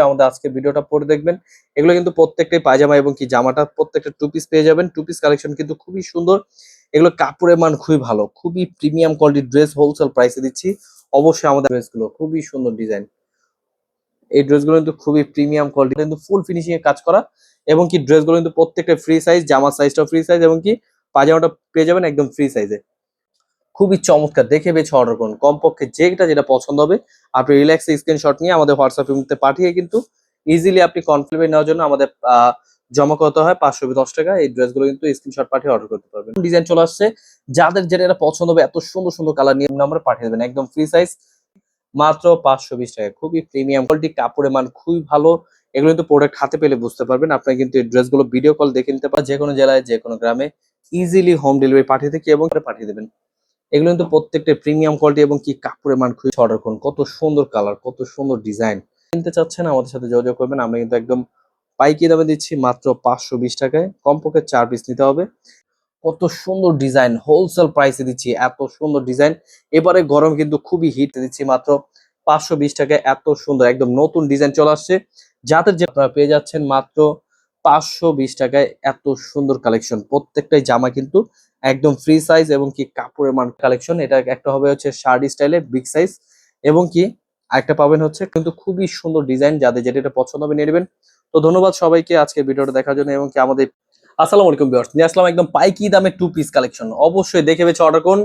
আমাদের আজকে ভিডিওটা পরে দেখবেন। এগুলো কিন্তু প্রত্যেকটাই পায়জামা এবং কি জামাটা প্রত্যেকটা টু পিস পেয়ে যাবেন। টু পিস কালেকশন কিন্তু খুবই সুন্দর। এগুলো কাপড়ের মান খুবই ভালো। খুবই প্রিমিয়াম কোয়ালিটির ড্রেস হোলসেল প্রাইসে দিচ্ছি। অবশ্যই আমাদের ড্রেসগুলো খুবই সুন্দর ডিজাইন এই ড্রেসগুলো কিন্তু খুবই প্রিমিয়াম কোয়ালিটি কিন্তু ফুল ফিনিশিং এ কাজ করা। এবং কি ড্রেসগুলো কিন্তু প্রত্যেকটা ফ্রি সাইজ জামার সাইজটা ফ্রি সাইজ এবং কি পাজামাটা পেয়ে যাবেন একদম ফ্রি সাইজে খুবই চমৎকার। দেখে বেছে অর্ডার করুন। কমপক্ষে যেটা যেটা পছন্দ হবে, আপনি রিল্যাক্স স্ক্রিনশট নিয়ে আমাদের হোয়াটসঅ্যাপের মধ্যে পাঠিয়ে কিন্তু ইজিলি আপনি কনফিডেন্ট নেওয়ার জন্য আমাদের জমা করতে হয় পাঁচশো দশ টাকা। এই ড্রেসগুলো কিন্তু স্ক্রিনশট পাঠিয়ে অর্ডার করতে পারবেন। ডিজাইন চলে আসছে। যাদের যেটা এটা পছন্দ হবে, এত সুন্দর সুন্দর কালার নিয়ে নাম্বার পাঠিয়ে দেবেন। একদম ফ্রি সাইজ মাত্র পাঁচশো বিশ টাকা। খুবই প্রিমিয়াম কোয়ালিটি কাপড়ের মান খুবই ভালো। এগুলো কিন্তু প্রোডাক্ট হাতে পেলে বুঝতে পারবেন। আপনারা কিন্তু এই ড্রেসগুলো ভিডিও কল দেখে নিতে পারেন। যে কোনো জেলায় যে কোনো গ্রামে ইজিলি হোম ডেলিভারি পাঠিয়ে থেকে এবং পাঠিয়ে দেবেন। এগুলো কিন্তু প্রত্যেকটা প্রিমিয়াম কোয়ালিটি এবং কি কাপড়ের মান খুবই করুন কত সুন্দর কালার কত সুন্দর ডিজাইন কিনতে চাচ্ছেন আমাদের সাথে যোগাযোগ করবেন, আমরা কিন্তু একদম পাইকি দামে দিচ্ছি মাত্র পাঁচশো বিশ টাকায়। কমপক্ষে চার পিস নিতে হবে। কত সুন্দর ডিজাইন হোলসেল প্রাইসে দিচ্ছি, এত সুন্দর ডিজাইন এবারে গরম কিন্তু খুবই হিট দিচ্ছি মাত্র পাঁচশো বিশ টাকায়, এত সুন্দর, একদম নতুন ডিজাইন চলে আসছে। যাদের যে আপনারা পেয়ে যাচ্ছেন মাত্র পাঁচশো বিশ টাকায়, এত সুন্দর কালেকশন প্রত্যেকটাই জামা কিন্তু একদম ফ্রি সাইজ এবং কি কাপড়ের মান কালেকশন এটা একটা হবে হচ্ছে শার্ট স্টাইলে বিগ সাইজ এবং কি আরেকটা পাবেন হচ্ছে কিন্তু খুবই সুন্দর ডিজাইন যাদের যেটা এটা পছন্দ হবে নিয়ে নেবেন। তো ধন্যবাদ সবাইকে আজকে ভিডিওটা দেখার জন্য এবং কি আমাদের আসসালামু আলাইকুম ভিউয়ার্স নিয়ে আসলাম একদম পাইকি দামে টু পিস কালেকশন অবশ্যই দেখে বেছে অর্ডার করুন।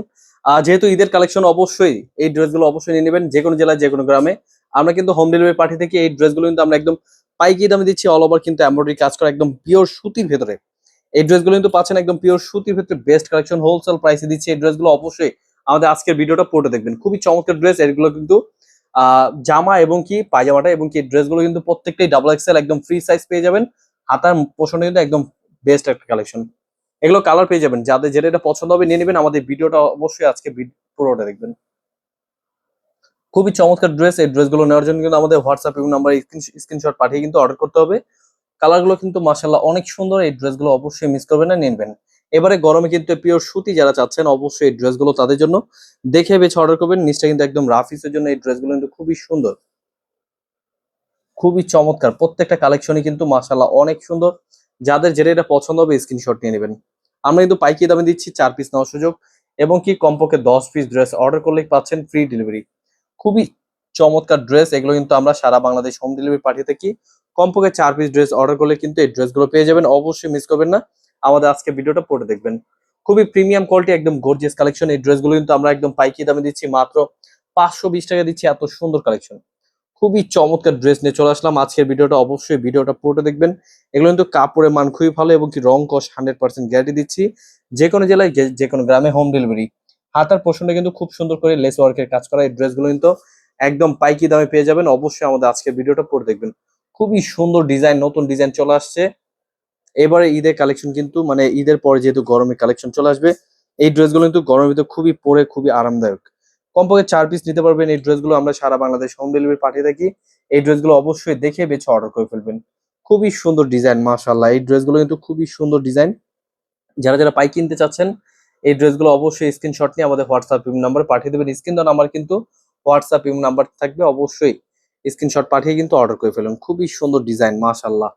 যেহেতু ঈদের কালেকশন অবশ্যই এই ড্রেসগুলো অবশ্যই নিয়ে নেবেন যে কোনো জেলায় যে কোনো গ্রামে। আমরা কিন্তু হোম ডেলিভারি পাঠিয়ে থেকে এই ড্রেসগুলো কিন্তু আমরা একদম পাইকি দামে দিচ্ছি অল ওভার কিন্তু এমব্রয়ডারি কাজ করা একদম পিওর সুতির ভেতরে। এই ড্রেসগুলো কিন্তু পাচ্ছেন একদম পিওর সুতির ভেতরে বেস্ট কালেকশন হোলসেল প্রাইসে দিচ্ছে। এই ড্রেসগুলো অবশ্যই আমাদের আজকের ভিডিওটা পড়ে দেখবেন। খুবই চমৎকার ড্রেস এগুলো কিন্তু জামা এবং কি, পায়জামাটা এবং কি ড্রেসগুলো কিন্তু প্রত্যেকটাই ডাবল এক্সেল একদম ফ্রি সাইজ পেয়ে যাবেন। হাতার পোষণে কিন্তু একদম বেস্ট একটা কালেকশন এগুলো কালার পেয়ে যাবেন। যাদের যেটা এটা পছন্দ হবে নিয়ে নেবেন। আমাদের ভিডিওটা অবশ্যই আজকে পুরোটা দেখবেন। খুবই চমৎকার ড্রেস এই ড্রেসগুলো নেওয়ার জন্য কিন্তু আমাদের হোয়াটসঅ্যাপ এবং নাম্বার স্ক্রিনশট পাঠিয়ে কিন্তু অর্ডার করতে হবে। কালারগুলো কিন্তু মাসাল্লাহ অনেক সুন্দর, এই ড্রেসগুলো অবশ্যই মিস করবেন না, নিয়ে নেবেন। এবারে গরমে কিন্তু পিওর সুতি যারা চাচ্ছেন, অবশ্যই এই ড্রেসগুলো তাদের জন্য দেখে বেছে অর্ডার করবেন। নিচটা কিন্তু একদম রাফিসের জন্য এই ড্রেসগুলো কিন্তু খুবই সুন্দর। খুবই চমৎকার। প্রত্যেকটা কালেকশনই কিন্তু মাসাল্লাহ অনেক সুন্দর। যাদের যেটা এটা পছন্দ হবে স্ক্রিনশট নিয়ে নেবেন। আমরা কিন্তু পাইকি দামে দিচ্ছি চার পিস নেওয়ার সুযোগ এবং কি কমপক্ষে দশ পিস ড্রেস অর্ডার করলেই পাচ্ছেন ফ্রি ডেলিভারি খুবই চমৎকার ড্রেস এগুলো কিন্তু আমরা সারা বাংলাদেশ হোম ডেলিভারি পাঠিয়ে থাকি। কমপক্ষে চার পিস ড্রেস অর্ডার করলে কিন্তু এই ড্রেসগুলো পেয়ে যাবেন। অবশ্যই মিস করবেন না। আমাদের আজকে ভিডিওটা পড়ে দেখবেন। খুবই প্রিমিয়াম কোয়ালিটি একদম গর্জিয়াস কালেকশন এই ড্রেসগুলো কিন্তু আমরা একদম পাইকি দামে দিচ্ছি মাত্র পাঁচশো বিশ টাকা দিচ্ছি, এত সুন্দর কালেকশন খুবই চমৎকার ড্রেস নিয়ে চলে আসলাম আজকের ভিডিওটা। অবশ্যই ভিডিওটা পুরোটা দেখবেন। এগুলো কিন্তু কাপড়ের মান খুবই ভালো এবং কি রং কস হান্ড্রেড পার্সেন্ট গ্যারান্টি দিচ্ছি। যে কোনো জেলায় যে- কোনো গ্রামে হোম ডেলিভারি হাতার পোষণে কিন্তু খুব সুন্দর করে লেস ওয়ার্কের কাজ করা এই ড্রেসগুলো কিন্তু একদম পাইকি দামে পেয়ে যাবেন। অবশ্যই আমাদের আজকের ভিডিওটা পড়ে দেখবেন। খুবই সুন্দর ডিজাইন নতুন ডিজাইন চলে আসছে। এবারে ঈদের কালেকশন কিন্তু মানে ঈদের পরে যেহেতু গরমের কালেকশন চলে আসবে, এই ড্রেসগুলো কিন্তু গরমের ভিতরে খুবই পরে খুবই আরামদায়ক। কমপক্ষে চার পিস নিতে পারবেন এই ড্রেসগুলো, আমরা সারা বাংলাদেশ হোম ডেলিভারি পাঠিয়ে থাকি। এই ড্রেসগুলো অবশ্যই দেখে বেছে অর্ডার করে ফেলবেন। খুবই সুন্দর ডিজাইন মাশাল্লাহ এই ড্রেসগুলো কিন্তু খুবই সুন্দর ডিজাইন যারা যারা পাই কিনতে চাচ্ছেন, এই ড্রেসগুলো অবশ্যই স্ক্রিনশট নিয়ে আমাদের হোয়াটসঅ্যাপ নাম্বার পাঠিয়ে দেবেন। স্ক্রিন দেওয়া নাম্বার কিন্তু হোয়াটসঅ্যাপ নাম্বার থাকবে অবশ্যই। স্ক্রিনশট পাঠিয়ে কিন্তু অর্ডার করে ফেলুন। খুবই সুন্দর ডিজাইন মাশাল্লাহ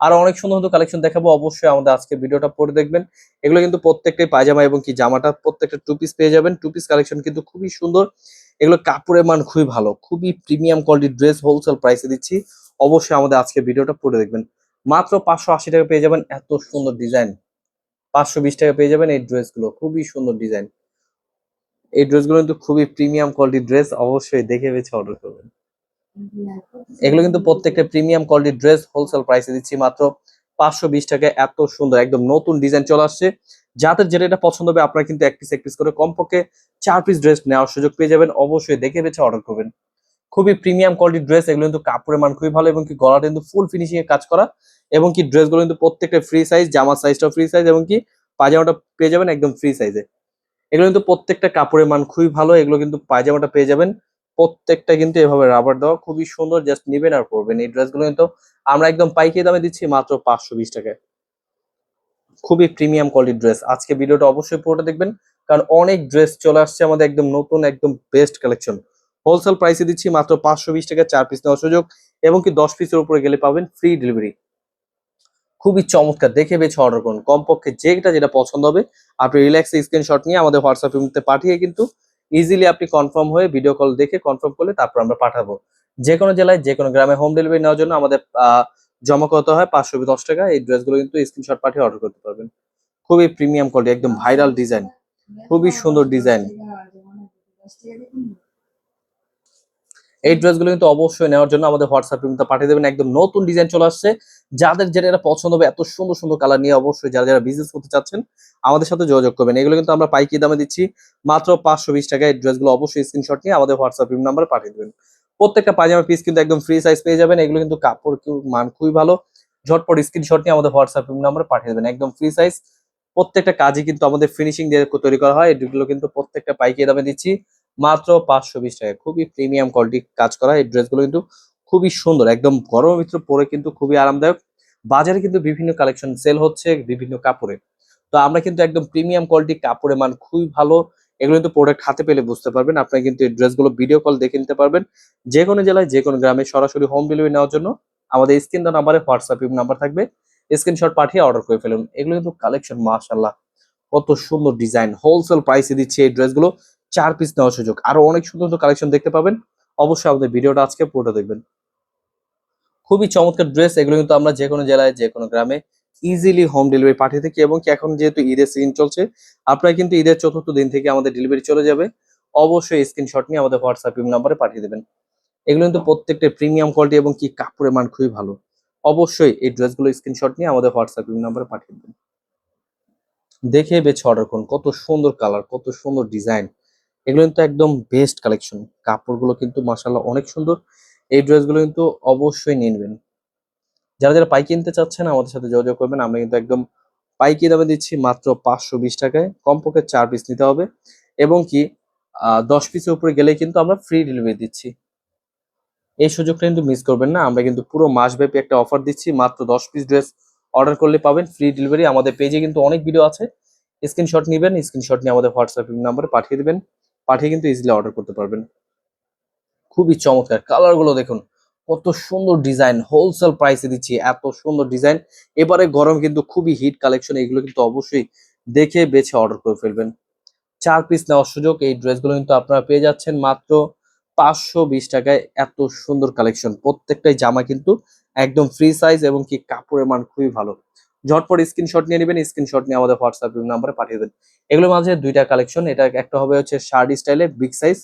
আর অনেক সুন্দর সুন্দর কালেকশন দেখাবো। অবশ্যই আমাদের আজকে ভিডিওটা পরে দেখবেন। এগুলো কিন্তু প্রত্যেকটাই পায়জামা এবং কি জামাটা প্রত্যেকটা টু পিস পেয়ে যাবেন। টু পিস কালেকশন কিন্তু খুবই সুন্দর। এগুলো কাপড়ের মান খুবই ভালো। খুবই প্রিমিয়াম কোয়ালিটির ড্রেস হোলসেল প্রাইসে দিচ্ছি। অবশ্যই আমাদের আজকে ভিডিওটা পরে দেখবেন। মাত্র পাঁচশো আশি টাকা পেয়ে যাবেন। এত সুন্দর ডিজাইন পাঁচশো বিশ টাকা পেয়ে যাবেন এই ড্রেসগুলো খুবই সুন্দর ডিজাইন এই ড্রেসগুলো কিন্তু খুবই প্রিমিয়াম কোয়ালিটির ড্রেস অবশ্যই দেখে বেছে অর্ডার করবেন। এগুলো কিন্তু প্রত্যেকটা প্রিমিয়াম কোয়ালিটির ড্রেস হোলসেল প্রাইসে দিচ্ছি মাত্র পাঁচশো বিশ টাকায় এত সুন্দর, একদম নতুন ডিজাইন চলে আসছে। যাদের যেটা এটা পছন্দ হবে, আপনারা কিন্তু এক পিস এক পিস করে কমপক্ষে চার পিস ড্রেস নেওয়ার সুযোগ পেয়ে যাবেন। অবশ্যই দেখে বেছে অর্ডার করবেন। খুবই প্রিমিয়াম কোয়ালিটির ড্রেস এগুলো কিন্তু কাপড়ের মান খুবই ভালো এবং কি গলাটা কিন্তু ফুল ফিনিশিং এ কাজ করা এবং কি ড্রেসগুলো কিন্তু প্রত্যেকটা ফ্রি সাইজ জামার সাইজটাও ফ্রি সাইজ এবং কি পায়জামাটা পেয়ে যাবেন একদম ফ্রি সাইজে এগুলো কিন্তু প্রত্যেকটা কাপড়ের মান খুবই ভালো, এগুলো কিন্তু পায়জামাটা পেয়ে যাবেন। প্রত্যেকটা কিন্তু এভাবে রাবার দেওয়া খুবই সুন্দর জাস্ট নেবেন আর পরবেন। এই ড্রেসগুলো কিন্তু আমরা একদম পাইকারি দামে দিচ্ছি মাত্র পাঁচশো বিশ টাকায়। খুবই প্রিমিয়াম কোয়ালিটির ড্রেস আজকে ভিডিওটা অবশ্যই পুরোটা দেখবেন, কারণ অনেক ড্রেস চলে আসছে আমাদের একদম নতুন, একদম বেস্ট কালেকশন হোলসেল প্রাইসে দিচ্ছি মাত্র পাঁচশো বিশ টাকা, চার পিস নেওয়ার সুযোগ, এবং কি দশ পিসের উপরে গেলে পাবেন ফ্রি ডেলিভারি খুবই চমৎকার, দেখে বেছে অর্ডার করুন। কমপক্ষে যেটা যেটা পছন্দ হবে, আপনি রিল্যাক্সে স্ক্রিনশট নিয়ে আমাদের হোয়াটসঅ্যাপ পাঠিয়ে কিন্তু ইজিলি আপনি কনফার্ম হয়ে ভিডিও কল দেখে কনফার্ম করলে তারপর আমরা পাঠাবো। যে কোনো জেলায় যে কোনো গ্রামে হোম ডেলিভারি নেওয়ার জন্য আমাদের জমা করতে হয় পাঁচশো দশ টাকা। এই ড্রেসগুলো কিন্তু স্ক্রিনশট পাঠিয়ে অর্ডার করতে পারবেন। খুবই প্রিমিয়াম কোয়ালিটি একদম ভাইরাল ডিজাইন খুবই সুন্দর ডিজাইন এই ড্রেসগুলো কিন্তু অবশ্যই নেওয়ার জন্য আমাদের হোয়াটসঅ্যাপ কিন্তু পাঠিয়ে দেবেন। একদম নতুন ডিজাইন চলে আসছে। যাদের যেটা পছন্দ হবে, এত সুন্দর সুন্দর কালার নিয়ে অবশ্যই যারা যারা বিজনেস করতে চাচ্ছেন, আমাদের সাথে যোগাযোগ করবেন। এগুলো কিন্তু আমরা পাইকি দামে দিচ্ছি। মাত্র পাঁচশো বিশ টাকায় এই ড্রেসগুলো অবশ্যই স্ক্রিনশট নিয়ে আমাদের হোয়াটসঅ্যাপ নাম্বারে পাঠিয়ে দেবেন। প্রত্যেকটা পায়জামা পিস কিন্তু একদম ফ্রি সাইজ পেয়ে যাবেন। এগুলো কিন্তু কাপড় মান খুবই ভালো। ঝটপট স্ক্রিনশট নিয়ে আমাদের হোয়াটসঅ্যাপ নাম্বারে পাঠিয়ে দেবেন। একদম ফ্রি সাইজ প্রত্যেকটা কাজই কিন্তু আমাদের ফিনিশিং দিয়ে তৈরি করা হয়। এগুলো কিন্তু প্রত্যেকটা পাইকি দামে দিচ্ছি। মাত্র পাঁচশো বিশ টাকা। খুবই প্রিমিয়াম কোয়ালিটি কাজ করা। এই ড্রেসগুলো কিন্তু খুবই সুন্দর। একদম গরমের ভিতরে পরে কিন্তু খুবই আরামদায়ক। বাজারে কিন্তু বিভিন্ন কালেকশন সেল হচ্ছে বিভিন্ন কাপড়ে। তো আমরা কিন্তু একদম প্রিমিয়াম কোয়ালিটি কাপড়ের মান খুবই ভালো। এগুলো কিন্তু প্রোডাক্ট হাতে পেলে বুঝতে পারবেন। আপনারা কিন্তু এই ড্রেসগুলো ভিডিও কল দেখে নিতে পারবেন। যে কোনো জেলায়, যে কোনো গ্রামে সরাসরি হোম ডেলিভারি নেওয়ার জন্য আমাদের স্ক্রিন নাম্বারে হোয়াটসঅ্যাপ নাম্বার থাকবে। স্ক্রিনশট পাঠিয়ে অর্ডার করে ফেলুন। এগুলো কিন্তু কালেকশন মাশাল্লাহ কত সুন্দর ডিজাইন হোলসেল প্রাইসে দিচ্ছে এই ড্রেসগুলো চার পিস নেওয়ার সুযোগ। আরও অনেক সুন্দর সুন্দর কালেকশন দেখতে পাবেন। অবশ্যই আমাদের ভিডিওটা আজকে পুরোটা দেখবেন। খুবই চমৎকার ড্রেস এগুলো কিন্তু আমরা যে কোনো জেলায়, যে কোনো গ্রামে ইজিলি হোম ডেলিভারি পাঠিয়ে থাকি এবং এখন যেহেতু ঈদের সিজন চলছে, আপনারা কিন্তু ঈদের চতুর্থ দিন থেকে আমাদের ডেলিভারি চলে যাবে। অবশ্যই স্ক্রিনশট নিয়ে আমাদের হোয়াটসঅ্যাপ নাম্বারে পাঠিয়ে দেবেন। এগুলো কিন্তু প্রত্যেকটা প্রিমিয়াম কোয়ালিটি এবং কি কাপড়ের মান খুবই ভালো। অবশ্যই এই ড্রেসগুলো স্ক্রিনশট নিয়ে আমাদের হোয়াটসঅ্যাপ নাম্বারে পাঠিয়ে দেবেন। দেখে বেছে অর্ডার করুন। কত সুন্দর কালার কত সুন্দর ডিজাইন এগুলো কিন্তু একদম বেস্ট কালেকশন কাপড়গুলো কিন্তু মাসাল্লাহ অনেক সুন্দর। এই ড্রেসগুলো কিন্তু অবশ্যই নিয়ে নেবেন। যারা যারা পাই কিনতে চাচ্ছেন, আমাদের সাথে যোগাযোগ করবেন। আমরা কিন্তু একদম পাইকি দামে দিচ্ছি মাত্র পাঁচশো বিশ টাকায়। কমপক্ষে চার পিস নিতে হবে। এবং কি দশ পিসের উপরে গেলে কিন্তু আমরা ফ্রি ডেলিভারি দিচ্ছি। এই সুযোগটা কিন্তু মিস করবেন না। আমরা কিন্তু পুরো মাসব্যাপী একটা অফার দিচ্ছি। মাত্র দশ পিস ড্রেস অর্ডার করলে পাবেন ফ্রি ডেলিভারি আমাদের পেজে কিন্তু অনেক ভিডিও আছে। স্ক্রিনশট নেবেন। স্ক্রিনশট নিয়ে আমাদের হোয়াটসঅ্যাপ নাম্বারে পাঠিয়ে দেবেন। পাঠিয়ে কিন্তু ইজিলি অর্ডার করতে পারবেন। খুবই চমৎকার কালারগুলো দেখুন, কত সুন্দর ডিজাইন হোলসেল প্রাইসে দিচ্ছি, এত সুন্দর ডিজাইন এবারে গরম কিন্তু খুবই হিট কালেকশন এগুলো কিন্তু অবশ্যই দেখে বেছে অর্ডার করে ফেলবেন। চার পিস নেওয়ার সুযোগ, এই ড্রেসগুলো কিন্তু আপনারা পেয়ে যাচ্ছেন মাত্র পাঁচশো বিশ টাকায়, এত সুন্দর কালেকশন প্রত্যেকটাই জামা কিন্তু একদম ফ্রি সাইজ এবং কি কাপড়ের মান খুবই ভালো। ঝটপট স্ক্রিনশট নিয়ে নেবেন স্ক্রিনশট নিয়ে আমাদের হোয়াটসঅ্যাপ নাম্বারে পাঠিয়ে দেবেন। এগুলোর মাঝে দুইটা কালেকশন এটা একটা হবে হচ্ছে শার্ট স্টাইলে বিগ সাইজ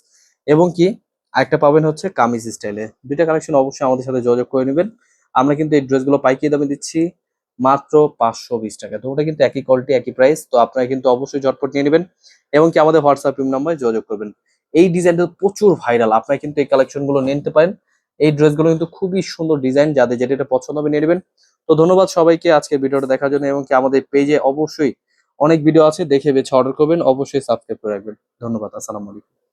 এবং কি আরেকটা পাবেন হচ্ছে কামিজ স্টাইলে দুইটা কালেকশন অবশ্যই আমাদের সাথে যোগাযোগ করে নেবেন। আমরা কিন্তু এই ড্রেসগুলো পাইকিয়ে দামে দিচ্ছি মাত্র পাঁচশো বিশ টাকা। তো ওটা কিন্তু একই কোয়ালিটি একই প্রাইস তো আপনারা কিন্তু অবশ্যই ঝটপট নিয়ে নেবেন এবং কি আমাদের হোয়াটসঅ্যাপ নাম্বারে যোগাযোগ করবেন। এই ডিজাইনটা প্রচুর ভাইরাল আপনারা কিন্তু এই কালেকশনগুলো নিতে পারেন। এই ড্রেসগুলো কিন্তু খুবই সুন্দর ডিজাইন যাদের যেটা পছন্দ হবে নিয়ে নেবেন। তো ধন্যবাদ সবাইকে আজকে ভিডিওটা দেখার জন্য এবং কি আমাদের পেজে অবশ্যই অনেক ভিডিও আছে দেখে বেছে অর্ডার করবেন, অবশ্যই সাবস্ক্রাইব করে রাখবেন। ধন্যবাদ, আসসালামু আলাইকুম।